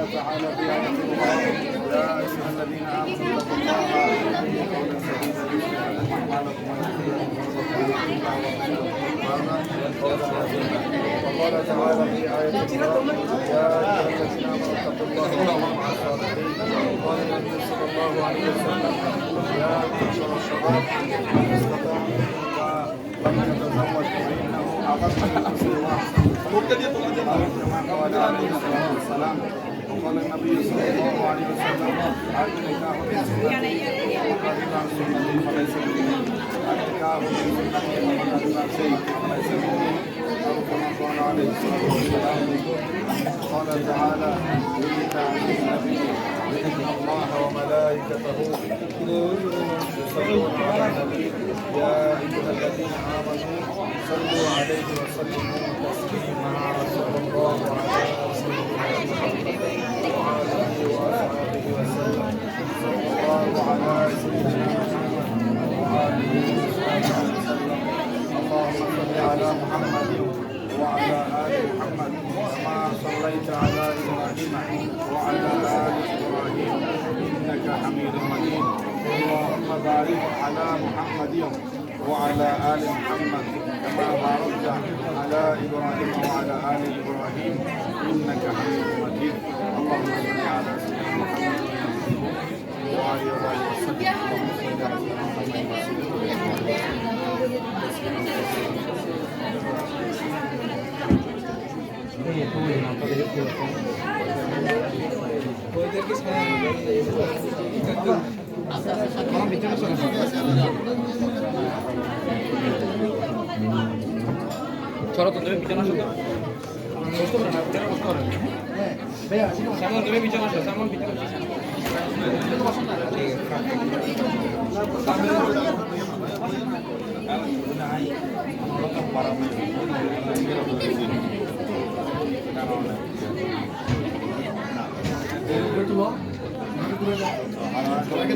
قال تعالى في آية أخرى يا أيها الذين آمنوا اتقوا الله وقولوا قولا سديدا يصلح لكم أعمالكم ويغفر لكم ذنوبكم وقال تعالى في آية أخرى يا أيها الذين آمنوا اتقوا الله وكونوا مع الصادقين قال النبي صلى الله عليه وسلم يا معشر الشباب من استطاع منكم فليتزوج فإنه أغض عليه الصلاة والسلام وقال النبي صلى الله عليه وسلم النكاح من سنتي وقد عن سنتي فليس مني النكاح من سنتي وقد عن شيء فليس مني أو كما قال عليه الصلاة والسلام قال تعالى إنك عن النبي إن الله وملائكته يصلون على النبي يا أيها الذين آمنوا صلوا عليه وسلموا تسليما صلى الله على صليت على إبراهيم وعلى آل إبراهيم إنك حميد مجيد اللهم بارك على محمد وعلى آل محمد كما باركت على إبراهيم وعلى آل إبراهيم إنك حميد مجيد اللهم صل على سيدنا محمد وعلى آله وسلم اللهم صل على سيدنا محمد চলো তো তুমি বিছানা শুতে বসতে পারে না তুমি বিছানা আর tua. Terima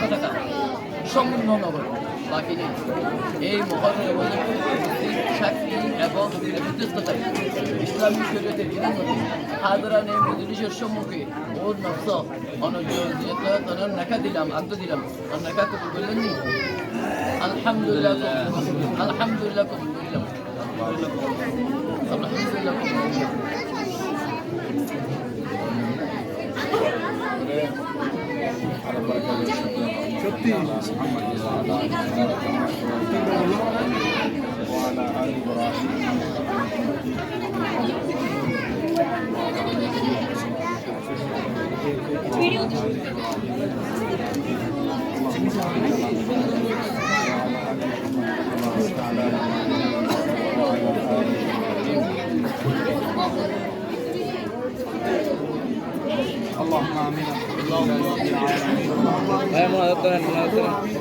kasih. সম্পূর্ণ নগর বাকি নেই। এই মহরমের মুসলিম সাক্ষী এবং মধ্যস্থতায় ইসলামী শরীয়তের বিধানমতে হাজরানে মজলিসের সম্মুখে। ওর নফস যেহেতু নাকা দিলাম, আন্ত দিলাম। আর নাকা কবুল করলেন নি? আলহামদুলিল্লাহ। আলহামদুলিল্লাহ কবুল করলাম। আলহামদুলিল্লাহ কবুল করলাম। الدين وعلى آل إبراهيم اللهم آمين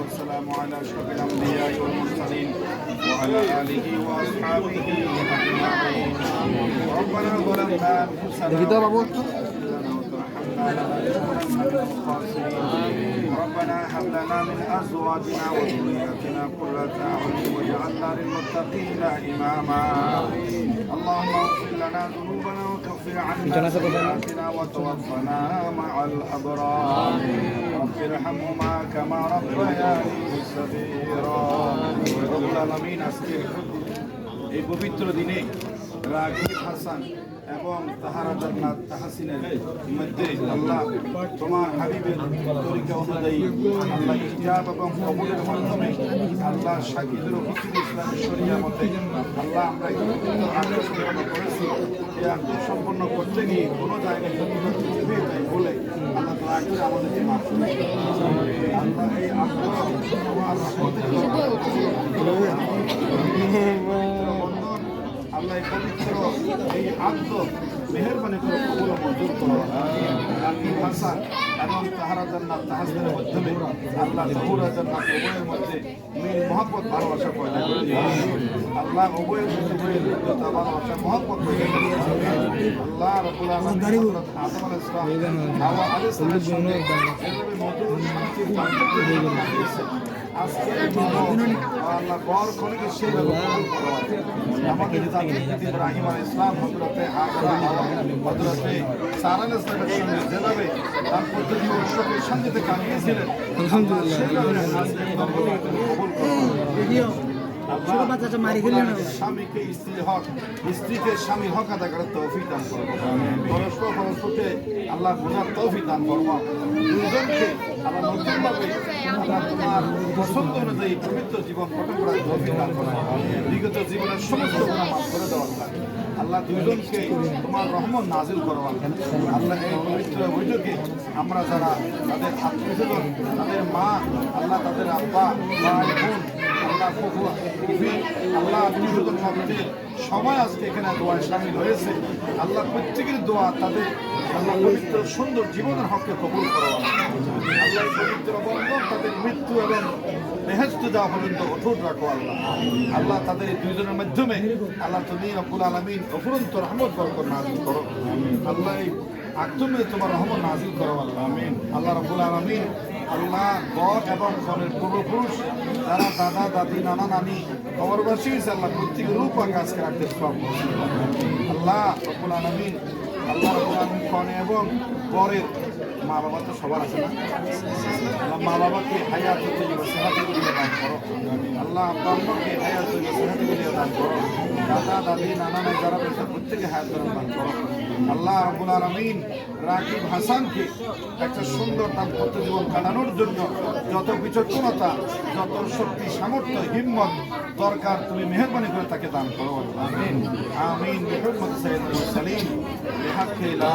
والسلام على اشرف الانبياء والمرسلين وعلى اله واصحابه اجمعين ربنا ظلمنا ربنا هب لنا من ازواجنا وذرياتنا قرة اعين واجعلنا للمتقين اماما اللهم اغفر لنا ذنوبنا وكفر عنا سيئاتنا وتوفنا مع الأبرار رب ارحمهما كما ربياني صغيرا রব্বুল আলামিন আজকে এই পবিত্র দিনে রাগিব হাসান এবং তাহারা জান্নাত তাহাসিনের মধ্যে আল্লাহ তোমার হাবিবের তরিকা অনুযায়ী আল্লাহ এবং কবুলের মাধ্যমে আল্লাহ সাকিদের উপস্থিত ইসলামের শরিয়া মতে আল্লাহ আমরা আগ্রহ করেছি। এই আগ্রহ সম্পন্ন করতে গিয়ে কোনো জায়গায় বলে আল্লাহ করে আমাদেরকে মাফ করে আল্লাহ এই আগ্রহ তোমার এই আত্ম মেহরবানি করে কবুল মঞ্জুর করো আমি হাসান এবং তাহারা জান্নাত তাহাজদের মাধ্যমে আল্লাহ তাহুরা জান্নাত উভয়ের মধ্যে মিল মহব্বত ভালোবাসা পয়দা করে আল্লাহ উভয়ের মধ্যে ভালোবাসা মহব্বত পয়দা করে আল্লাহ রাব্বুল আলামিন আদম আলাইহিস সালাম হাওয়া আলাইহিস সালামের সঙ্গে যেভাবে আজকে আল্লাহ বর কবুল করো আমাদের জাতির পিতা ইব্রাহিম আলাইহিস সালাম হযরতে হাজরা হযরতে সারা ইসলামের সঙ্গে যেভাবে তার পদ্ধতি ও শান্তিতে কাটিয়েছিলেন আলহামদুলিল্লাহ ছোট বাচ্চাটা আল্লাহ বোঝার তোমার পবিত্র জীবন বিগত জীবনের সমস্ত করে দেওয়ার আল্লাহ দুজনকে তোমার রহমত নাজিল করব আল্লাহ এই পবিত্র বৈঠকে আমরা যারা তাদের আত্মীয় তাদের মা, আল্লাহ তাদের আব্বা ভাই বোন আল্লাহ আপনি শুধু ভক্তের সবাই আজকে এখানে দোয়ায় সামিল হয়েছে। আল্লাহ প্রত্যেকের দোয়া তাদের আল্লাহ পবিত্র, সুন্দর জীবনের হককে কবুল করো। আল্লাহ পবিত্র বন্ধন তাদের মৃত্যু এবং বেহেস্ত যাওয়া পর্যন্ত অটুট রাখো আল্লাহ। আল্লাহ তাদের এই দুইজনের মাধ্যমে আল্লাহ তুমি রব্বুল আলমিন অফুরন্ত রহমত বরকত নাজিল করো। আল্লাহ এই আকদমে তোমার রহমত নাজিল করো আল্লাহ। আমিন। আল্লাহ রব্বুল আলমিন আল্লাহ বর এবং বরের পূর্বপুরুষ যারা দাদা, দাদি, নানা, নানি, খবরবাসী হয়েছে আল্লাহ প্রত্যেক রূপ কাজকে রাখতে সব আল্লাহ রব্বুল আলমিন, আল্লাহ রব্বুল আলমিন এবং বরের মা বাবা তো সবার আছে না? মা বাবাকে হায়াত হতে যাবে সেহাতে গুলিয়ে দান করো। আল্লাহ আব্বা আম্মাকে হায়াত হতে সেহাতে গুলিয়ে দান করো। দাদা, দাদি, নানা, নানি, যারা প্রত্যেকে হায়াত দান করো। আল্লাহ রব্বুল আলমিন রাকিব হাসানকে একটা সুন্দর দাম্পত্য জীবন কাটানোর জন্য যত বিচক্ষণতা, যত শক্তি, সামর্থ্য, হিম্মত দরকার, তুমি মেহরবানি করে তাকে দান করো। আমিন। আমিন। বিহাক্কি লা